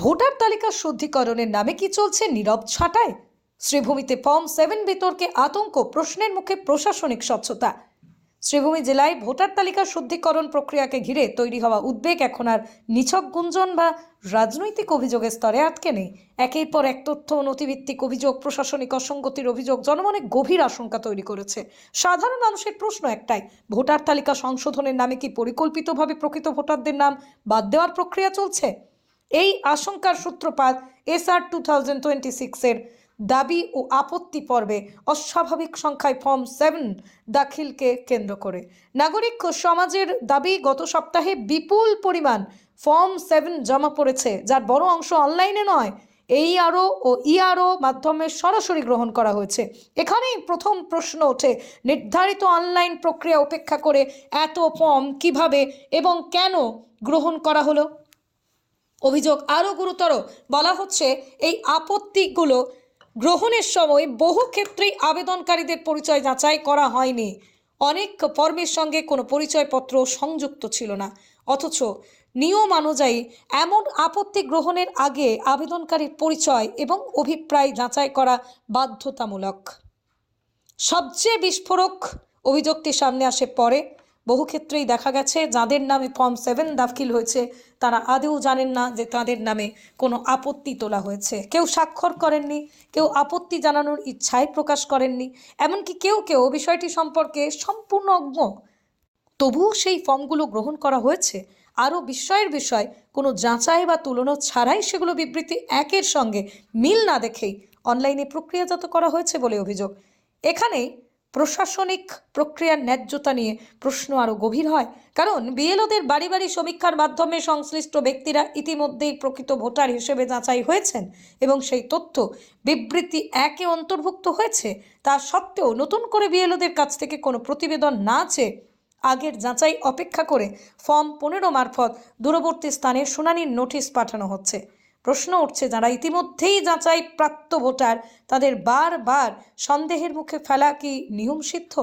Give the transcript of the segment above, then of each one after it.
Voter তালিকা শুদ্ধিকরণের নামে কি চলছে নীরব ছাঁটায় শ্রীভূমিতে ফর্ম সেভেন বিতর্কে আতঙ্ক, প্রশ্নের মুখে প্রশাসনিক স্বচ্ছতা। শ্রীভূমি জেলায় ভোটার তালিকা শুদ্ধিকরণ প্রক্রিয়াকে ঘিরে তৈরি হওয়া উদ্বেগ এখন আর নিছক গুঞ্জন বা রাজনৈতিক অভিযোগের স্তরে আটকে নেই। একের পর এক তথ্য নথিভিত্তিক অভিযোগ, প্রশাসনিক অসঙ্গতির অভিযোগ, জনমনে গভীর আশঙ্কা তৈরি করেছে। সাধারণ মানুষের প্রশ্ন একটাই, ভোটার তালিকা সংশোধনের নামে কি পরিকল্পিতভাবে প্রকৃত ভোটারদের নাম বাদ দেওয়ার প্রক্রিয়া চলছে? এই আশঙ্কার সূত্রপাত এসআর টু থাউজেন্ড টোয়েন্টি সিক্সের দাবি ও আপত্তি পর্বে অস্বাভাবিক সংখ্যায় ফর্ম সেভেন দাখিলকে কেন্দ্র করে। নাগরিক সমাজের দাবি, গত সপ্তাহে বিপুল পরিমাণ ফর্ম সেভেন জমা পড়েছে, যার বড় অংশ অনলাইনে নয়। এই আরও ও ইআরও মাধ্যমে সরাসরি গ্রহণ করা হয়েছে। এখানেই প্রথম প্রশ্ন ওঠে, নির্ধারিত অনলাইন প্রক্রিয়া উপেক্ষা করে এত ফর্ম কীভাবে এবং কেন গ্রহণ করা হলো? অভিযোগ আরও গুরুতর বলা হচ্ছে, এই আপত্তিগুলো গ্রহণের সময় বহু ক্ষেত্রেই আবেদনকারীদের পরিচয় যাচাই করা হয়নি। অনেক ফর্মের সঙ্গে কোনো পরিচয়পত্র সংযুক্ত ছিল না। অথচ নিয়ম অনুযায়ী এমন আপত্তি গ্রহণের আগে আবেদনকারীর পরিচয় এবং অভিপ্রায় যাচাই করা বাধ্যতামূলক। সবচেয়ে বিস্ফোরক অভিযোগটি সামনে আসে পরে বহু ক্ষেত্রেই দেখা গেছে, যাদের নামে ফর্ম সেভেন দাখিল হয়েছে, তারা আদেও জানেন না যে তাদের নামে কোনো আপত্তি তোলা হয়েছে। কেউ স্বাক্ষর করেননি, কেউ আপত্তি জানানোর ইচ্ছাই প্রকাশ করেননি, এমনকি কেউ কেউ বিষয়টি সম্পর্কে সম্পূর্ণ অজ্ঞ। তবুও সেই ফর্মগুলো গ্রহণ করা হয়েছে। আরও বিস্ময়ের বিষয়, কোনো যাচাই বা তুলনা ছাড়াই সেগুলো বিবৃতি একের সঙ্গে মিল না দেখেই অনলাইনে প্রক্রিয়াজাত করা হয়েছে বলে অভিযোগ। এখানেই প্রশাসনিক প্রক্রিয়ার ন্যায্যতা নিয়ে প্রশ্ন আরও গভীর হয়। কারণ বিএলওদের বাড়ি বাড়ি সমীক্ষার মাধ্যমে সংশ্লিষ্ট ব্যক্তিরা ইতিমধ্যেই প্রকৃত ভোটার হিসেবে যাচাই হয়েছেন এবং সেই তথ্য বিবৃতি একে অন্তর্ভুক্ত হয়েছে। তা সত্ত্বেও নতুন করে বিএলওদের কাছ থেকে কোনো প্রতিবেদন না চেয়ে আগের যাচাই অপেক্ষা করে ফর্ম পনেরো মারফত দূরবর্তী স্থানে শুনানির নোটিশ পাঠানো হচ্ছে। প্রশ্ন উঠছে, যারা ইতিমধ্যেই যাচাই প্রাপ্ত ভোটার, তাদের বারবার সন্দেহের মুখে ফেলা কি নিয়ম সিদ্ধ?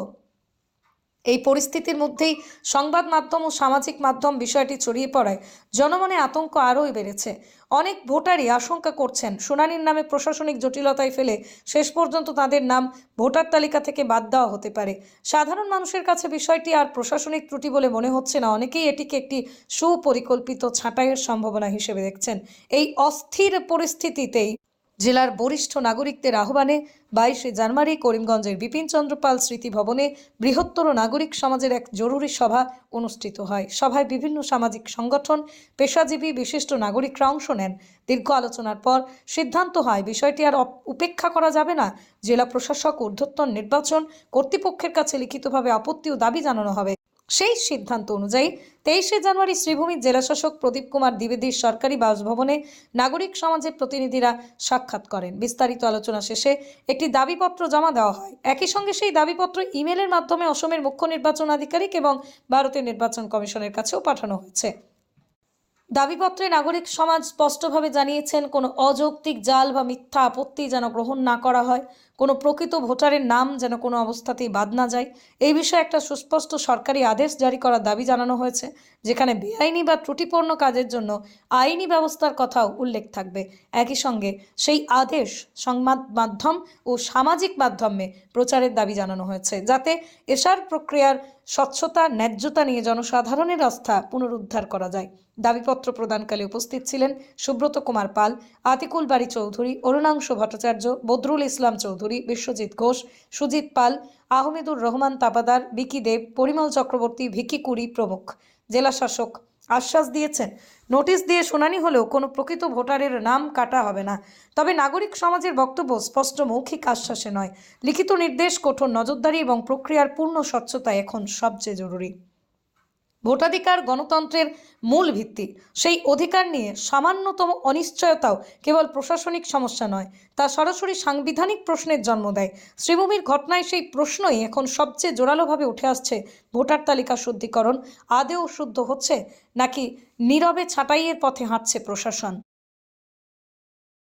এই পরিস্থিতির মধ্যেই সংবাদ মাধ্যম ও সামাজিক মাধ্যম বিষয়টি ছড়িয়ে পড়ায় জনমনে আতঙ্ক আরোই বেড়েছে। অনেক ভোটারই আশঙ্কা করছেন, শুনানির নামে প্রশাসনিক জটিলতায় ফেলে শেষ পর্যন্ত তাদের নাম ভোটার তালিকা থেকে বাদ দেওয়া হতে পারে। সাধারণ মানুষের কাছে বিষয়টি আর প্রশাসনিক ত্রুটি বলে মনে হচ্ছে না। অনেকেই এটিকে একটি সুপরিকল্পিত ছাঁটাইয়ের সম্ভাবনা হিসেবে দেখছেন। এই অস্থির পরিস্থিতিতেই জেলার বরিষ্ঠ নাগরিকদের আহ্বানে বাইশে জানুয়ারি করিমগঞ্জের বিপিন চন্দ্রপাল স্মৃতি ভবনে বৃহত্তর নাগরিক সমাজের এক জরুরি সভা অনুষ্ঠিত হয়। সভায় বিভিন্ন সামাজিক সংগঠন, পেশাজীবী, বিশিষ্ট নাগরিকরা অংশ নেন। দীর্ঘ আলোচনার পর সিদ্ধান্ত হয়, বিষয়টি আর উপেক্ষা করা যাবে না। জেলা প্রশাসক ঊর্ধ্বতন নির্বাচন কর্তৃপক্ষের কাছে লিখিতভাবে আপত্তি ও দাবি জানানো হবে। সেই সিদ্ধান্ত অনুযায়ী তেইশে জানুয়ারি শ্রীভূমির জেলাশাসক প্রদীপ কুমার দ্বিবেদীর সরকারি বাসভবনে নাগরিক সমাজের প্রতিনিধিরা সাক্ষাৎ করেন। বিস্তারিত আলোচনা শেষে একটি দাবিপত্র জমা দেওয়া হয়। একই সঙ্গে সেই দাবিপত্র ইমেলের মাধ্যমে অসমের মুখ্য নির্বাচন আধিকারিক এবং ভারতের নির্বাচন কমিশনের কাছেও পাঠানো হয়েছে। দাবিপত্রে নাগরিক সমাজ স্পষ্টভাবে জানিয়েছেন, কোনো অযৌক্তিক জাল বা মিথ্যা আপত্তি যেন গ্রহণ না করা হয়। কোনো প্রকৃত ভোটারের নাম যেন কোনো অবস্থাতেই বাদ না যায়। এই বিষয়ে একটা সুস্পষ্ট সরকারি আদেশ জারি করার দাবি জানানো হয়েছে, যেখানে বেআইনি বা ত্রুটিপূর্ণ কাজের জন্য আইনি ব্যবস্থার কথাও উল্লেখ থাকবে। একই সঙ্গে সেই আদেশ সংবাদ মাধ্যম ও সামাজিক মাধ্যমে প্রচারের দাবি জানানো হয়েছে, যাতে এসার প্রক্রিয়ার স্বচ্ছতা, ন্যায্যতা নিয়ে জনসাধারণের আস্থা পুনরুদ্ধার করা যায়। দাবিপত্র প্রদানকালে উপস্থিত ছিলেন সুব্রত কুমার পাল আতিকুল বাড়ি চৌধুরী, অরুণাংশ ভট্টাচার্য, বদরুল ইসলাম চৌধুরী বিশ্বজিৎ ঘোষ, সুজিত পাল, আহমেদুর রহমান তাপাদার বিকি দেব, পরিমল চক্রবর্তী, ভিকি কুড়ি প্রমুখ। জেলা শাসক আশ্বাস দিয়েছেন, নোটিশ দিয়ে শুনানি হলেও কোনো প্রকৃত ভোটারের নাম কাটা হবে না। তবে নাগরিক সমাজের বক্তব্য স্পষ্ট মৌখিক আশ্বাসে নয়। লিখিত নির্দেশ, কঠোর নজরদারি এবং প্রক্রিয়ার পূর্ণ স্বচ্ছতা এখন সবচেয়ে জরুরি। ভোটাধিকার গণতন্ত্রের মূল ভিত্তি। সেই অধিকার নিয়ে সামান্যতম অনিশ্চয়তাও কেবল প্রশাসনিক সমস্যা নয়, তা সরাসরি সাংবিধানিক প্রশ্নের জন্ম দেয়। শ্রীভূমির ঘটনায় সেই প্রশ্নই এখন সবচেয়ে জোরালোভাবে উঠে আসছে ভোটার তালিকা শুদ্ধিকরণ, আদেও শুদ্ধ হচ্ছে নাকি নীরবে ছাটাইয়ের পথে হাঁটছে প্রশাসন।